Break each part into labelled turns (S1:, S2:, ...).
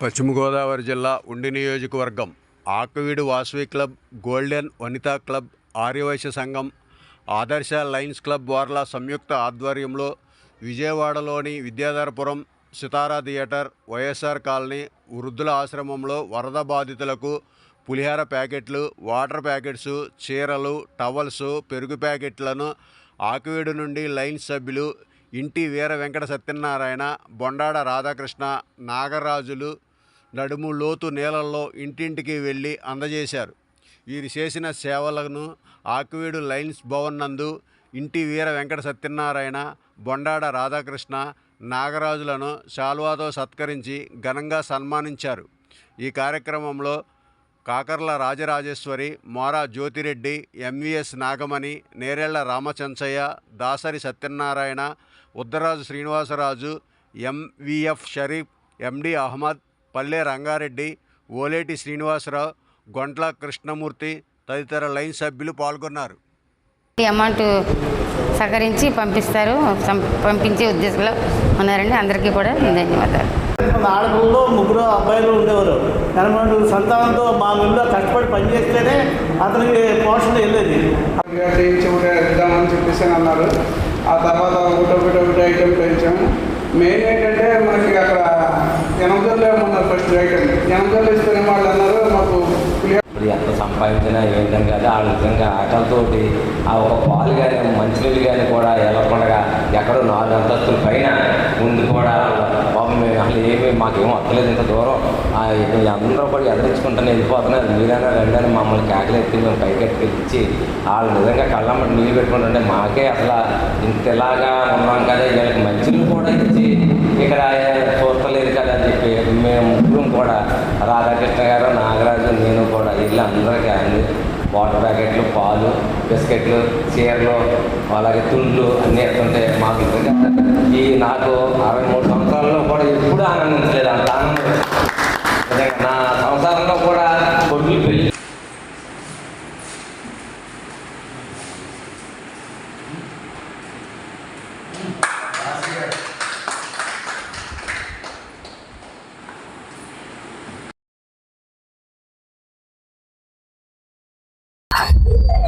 S1: పశ్చిమ గోదావరి జిల్లా ఉండి నియోజకవర్గం Akividu Vasavi club golden Vanitha club Aryavysya సంఘం ఆదర్శ లయన్స్ క్లబ్ వార్ల సంయుక్త ఆధ్వర్యంలో విజయవాడలోని Vidyadharapuram Sitara theatre YSR colony వృద్ధుల ఆశ్రమంలో వరద బాధితులకు పులిహార ప్యాకెట్లు వాటర్ ప్యాకెట్స్ చీరలు టవల్స్ పెరుగు ప్యాకెట్లను ఆకువీడు నుండి లైన్స్ సభ్యులు ఇంటి వీర వెంకట సత్యనారాయణ బొండాడ రాధాకృష్ణ నాగరాజులు నడుము లోతు నీళ్ళల్లో ఇంటింటికి వెళ్ళి అందజేశారు. వీరు చేసిన సేవలను ఆకువీడు లైన్స్ భవన్ నందు ఇంటి వీర వెంకట సత్యనారాయణ బొండాడ రాధాకృష్ణ నాగరాజులను శాల్వాతో సత్కరించి ఘనంగా సన్మానించారు. ఈ కార్యక్రమంలో Kakarla Rajarajeswari Mora Jyothireddy MVS Nagamani Nerella Ramachanchaiah Dasari Satyanarayana Uddaraju Srinivasaraju MVF Sharif MD Ahmed Palle Rangareddy Oleti Srinivasarao గొంట్ల Krishnamurthy తదితర లైన్ సభ్యులు పాల్గొన్నారు.
S2: ఈ అమౌంట్ సహకరించి పంపిస్తారు. పంపించే ఉద్దేశంలో ఉన్నారండి. అందరికీ కూడా ధన్యవాదాలు.
S3: ఆడపిల్లలు ముగ్గురు అబ్బాయిలు ఉండేవారు. ఎనభై సంతానంతో మా ఊళ్ళో కష్టపడి పనిచేస్తేనే అతనికి పోషణ వెళ్ళేది.
S4: ఇంకా చేయించి కూడా ఇద్దామని చెప్పేసి అని అన్నారు. ఆ తర్వాత ఒకటి ఒకటి ఒకటి ఐటెం పెంచాము మెయిన్ ఏంటంటే మనకి అక్కడ ఎనభైలో ఫస్ట్ ఐటమ్ ఎనభైలో ఇస్తున్న వాళ్ళు అన్నారు మాకు
S5: ఇప్పుడు ఎంత సంపాదించినా ఏంటని కాదు ఆ విధంగా ఆకలితోటి ఆ ఒక పాలు కానీ మంచినీళ్ళు కానీ కూడా వెళ్ళకుండా ఎక్కడో నాలుగు అంతస్తుల పైన ముందు కూడా పాపం మేము అసలు ఏమీ మాకేమో వస్తలేదు ఇంత దూరం. ఆ అందరూ కూడా ఎదిరించుకుంటానే వెళ్ళిపోతున్నారు. మీరైనా రండి మమ్మల్ని కేకలెత్తి మేము పైకెత్తి ఇచ్చి వాళ్ళు నిజంగా కళ్ళమ్మ నీళ్ళు పెట్టుకుంటుంటే మాకే అసలు ఇంతలాగా ఉన్నాం కదా వీళ్ళకి మంచినీళ్ళు కూడా ఇచ్చి ఇక్కడ చూస్తలేదు కదా అని చెప్పి మేము ముగ్గురం కూడా రాధాకృష్ణ గారు నాగరాజు నేను కూడా వీళ్ళు అందరికీ అండి. వాటర్ ప్యాకెట్లు పాలు బిస్కెట్లు చీరలు అలాగే తుండ్లు అన్నీ ఎత్తుంటాయి మాకు ఈ నాకు అరవై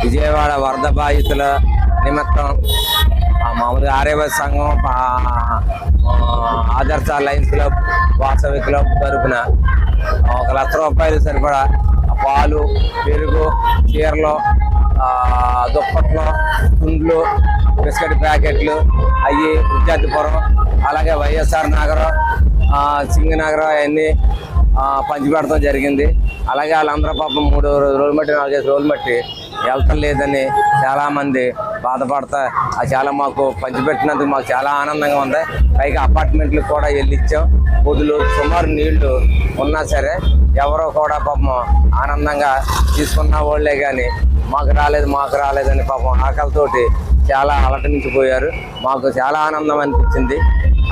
S5: విజయవాడ వరద బాధితుల నిమిత్తం మామూలు మామూలుగా ఆర్యవైశ్య సంఘం Adarsha lions club Vasavi club తరపున ఒక లక్ష రూపాయలు సరిపడా పాలు పెరుగు చీరలు దుప్పట్లు తుండ్లు బిస్కెట్ ప్యాకెట్లు అవి విద్యార్థిపురం అలాగే వైఎస్ఆర్ నగరం సింగనగరం అవన్నీ పంచిపెడతాం జరిగింది. అలాగే వాళ్ళందరూ పాపం మూడు రోజులు బట్టి నాలుగైదు రోజులు బట్టి వెళ్తలేదని లేదని చాలామంది బాధపడతా అది చాలా మాకు పంచిపెట్టినందుకు మాకు చాలా ఆనందంగా ఉంది. పైగా అపార్ట్మెంట్లు కూడా వెళ్ళి ఇచ్చాం. పొదులు సుమారు నీళ్ళు ఉన్నా సరే ఎవరో కూడా పాపం ఆనందంగా తీసుకున్న వాళ్ళే కానీ మాకు రాలేదు మాకు రాలేదని పాపం ఆకలితోటి చాలా అలటనించిపోయారు మాకు చాలా ఆనందం అనిపించింది.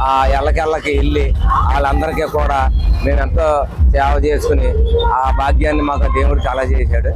S5: ఆ ఎల్లకెళ్ళకి వెళ్ళి వాళ్ళందరికీ కూడా మేము ఎంతో సేవ చేసుకుని ఆ భాగ్యాన్ని మాకు దేవుడు చాలా చేశాడు.